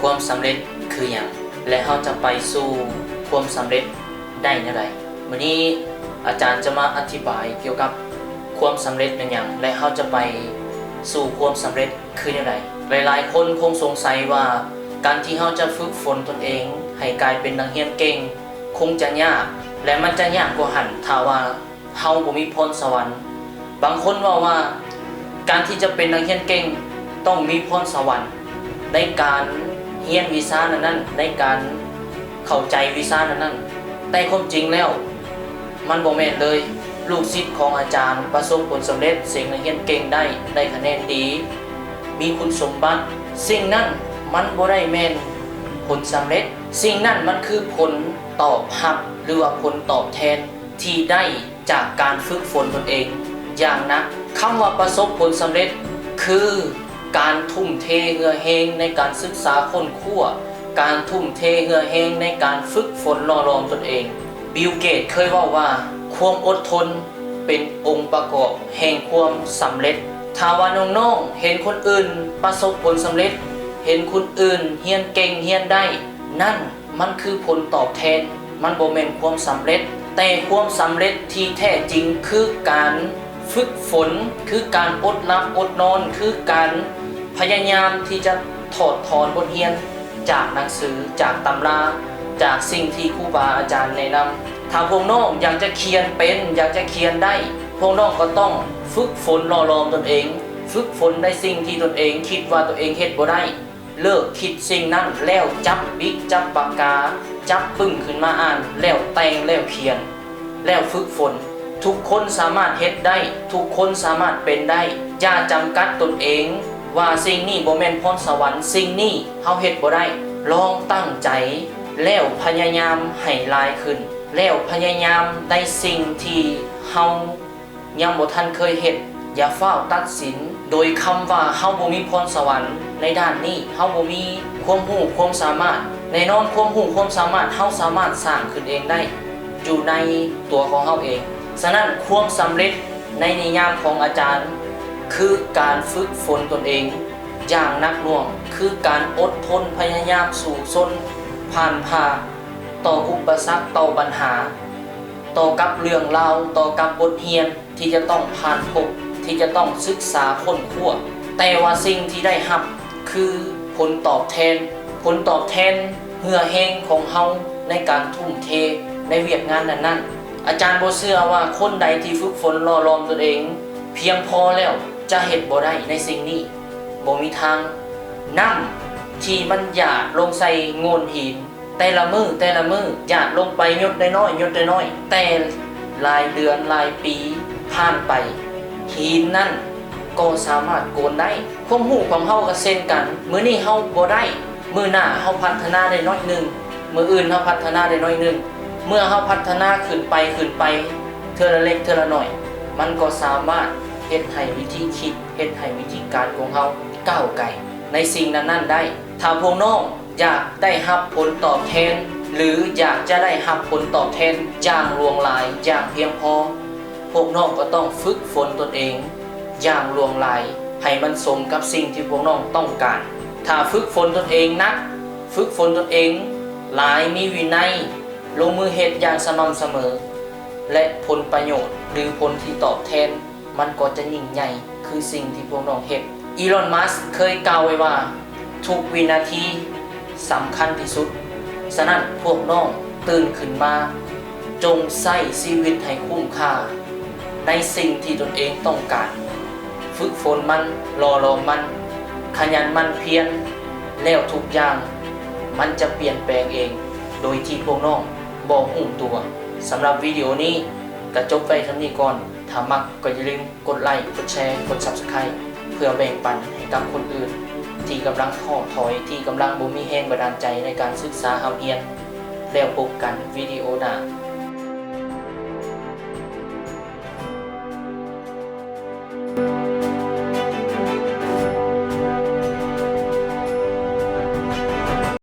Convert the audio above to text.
ความสำเร็จคืออย่าง และเราจะไปสู่ความสำเร็จได้อย่างไรวันนี้อาจารย์จะมาอธิบายเกี่ยวกับความสำเร็จเป็นอย่าง และเราจะไปสู่ความสำเร็จคืออย่างไรหลายๆ คนคงสงสัยว่าการที่เราจะฝึกฝนตนเอง ให้กลายเป็นนักเรียนเก่ง คงจะยาก และมันจะยากกว่าหันถ้าว่าเฮาบ่มีพรสวรรค์ บางคนว่าว่า การที่จะเป็นนักเรียนเก่ง ต้องมีพรสวรรค์ ในการ เรียนวิชานั้นนั้น ในการเข้าใจวิชานั้นนั้น แต่ความจริงแล้ว มันบ่แม่นเลยลูกศิษย์ของอาจารย์ประสบผลสำเร็จเสียงนักเรียนเก่งได้ได้คะแนนดี มีคุณสมบัติ สิ่งนั้นมันบ่ได้แม่นผลสำเร็จ สิ่งนั้นมันคือผลตอบรับหรือว่าผลตอบแทนที่ได้จากการฝึกฝนตนเอง อย่างนักคำว่าประสบผลสำเร็จคือ การทุ่มเทเหือเฮงในการศึกษาค้นคว้าการทุ่มเทเหือเฮงในการฝึกฝนหล่อหลอมตนเอง บิลเกตเคยว่าว่าความอดทนเป็นองค์ประกอบแห่งความสำเร็จถ้าว่าน้องๆเห็นคนอื่นประสบผลสำเร็จ เห็นคนอื่นเฮียนเก่งเฮียนได้ นั่นมันคือผลตอบแทน มันบ่แม่นความสำเร็จ แต่ความสำเร็จที่แท้จริงคือการฝึกฝน คือการอดหลับอดนอน คือการ พยายามที่จะถอดถอนบทเรียน จากหนังสือจากตำราจากสิ่งที่ครูบาอาจารย์แนะนำถ้าพวกน้องอยากจะเขียนเป็น อยากจะเขียนได้ พวกน้องก็ต้องฝึกฝนหล่อหลอมตนเอง ฝึกฝนในสิ่งที่ตนเอง คิดว่าตัวเองเฮ็ดบ่ได้ เลิกคิดสิ่งนั้นแล้วจับบิ๊กจับปากกา จับปึ้งขึ้นมาอ่าน แล้วแต่งแล้วเขียน แล้วฝึกฝน ทุกคนสามารถเฮ็ดได้ ทุกคนสามารถเป็นได้อย่าจำกัดตนเอง ว่าสิ่งนี้บ่แม่นพรสวรรค์สิ่งนี้เฮาเฮ็ดบ่ได้ลองตั้งใจแล้วพยายามให้ลายขึ้น แล้วพยายามได้สิ่งที่เฮายังบ่ทันเคยเฮ็ดอย่าเฝ้าวตัดสิน โดยคำว่าเฮาบ่มีพรสวรรค์ในด้านนี้เฮาบ่มีความรู้ความสามารถแน่นอนความรู้ความสามารถเฮาสามารถสร้างขึ้นเองได้อยู่ในตัวของเฮาเอง ฉะนั้นความสำเร็จในนิยามของอาจารย์ คือการฝึกฝนตนเอง อย่างนักหน่วง คือการอดทนพยายามสู่ซนผ่านผ่าต่ออุปสรรคต่อปัญหา ต่อกับเรื่องราวต่อกับบทเรียนที่จะต้องผ่านพบที่จะต้องศึกษาค้นคว้าแต่ว่าสิ่งที่ได้รับคือผลตอบแทน ผลตอบแทนเหื่อแห้งของเฮาในการทุ่มเทในเวียกงานนั้นๆอาจารย์โบเชื่อว่าคนใดที่ฝึกฝนรอลอมตนเอง เพียงพอแล้ว จะเห็ดบ่ได้ในสิ่งนี้บ่มีทางน้ำที่มันหยาดลงใส่โงนหิน แต่ละมือแต่ละมือหยาดลงไปยดน้อยๆหยดน้อยๆแต่รายเดือนรายปีผ่านไปหินนั่นก็สามารถโกนได้ความหูของเฮาก็เช่นกัน มื้อนี้เฮาบ่ได้ มื้อหน้าเฮาพัฒนาได้น้อยนึงมื้ออื่นเฮาพัฒนาได้น้อยนึงเมื่อเฮาพัฒนาขึ้นไปขึ้นไปเทอละเล็กเทอละหน่อย มันก็สามารถ เฮ็ดให้วิธีคิดเฮ็ดให้วิธีการของเฮาก้าวไกลในสิ่งนั้นๆได้ถ้าพวกน้องอยากได้รับผลตอบแทน หรืออยากจะได้รับผลตอบแทนอย่างลวงลายอย่างเพียงพอ พวกน้องก็ต้องฝึกฝนตนเอง อย่างลวงลายให้มันสมกับสิ่งที่พวกน้องต้องการ ถ้าฝึกฝนตนเองนัก ฝึกฝนตนเองหลายมีวินัย ลงมือเฮ็ดอย่างสม่ำเสมอ และผลประโยชน์หรือผลที่ตอบแทน มันก็จะยิ่งใหญ่คือสิ่งที่พวกน้องเฮ็ดอีลอนมัสเคยกล่าวไว้ว่า ทุกวินาทีสำคัญที่สุด ฉะนั้นพวกน้องตื่นขึ้นมา จงใช้ชีวิตให้คุ้มค่า ในสิ่งที่ตนเองต้องการ ฝึกฝนมันรอรอมัน ขยันมันเพียรแล้วทุกอย่าง มันจะเปลี่ยนแปลงเอง โดยที่พวกน้องบอกหุ่มตัวสำหรับวิดีโอนี้ก็จบไปเท่านี้ก่อน ถ้ามักก็อย่าลืมกดไลค์ กดแชร์ กด Subscribe เพื่อแบ่งปันให้กับคนอื่น ที่กำลังท้อถอยที่กำลังบ่มีแห้งบันดาลใจในการศึกษาหาเรียน แล้วพบกันวิดีโอหน้า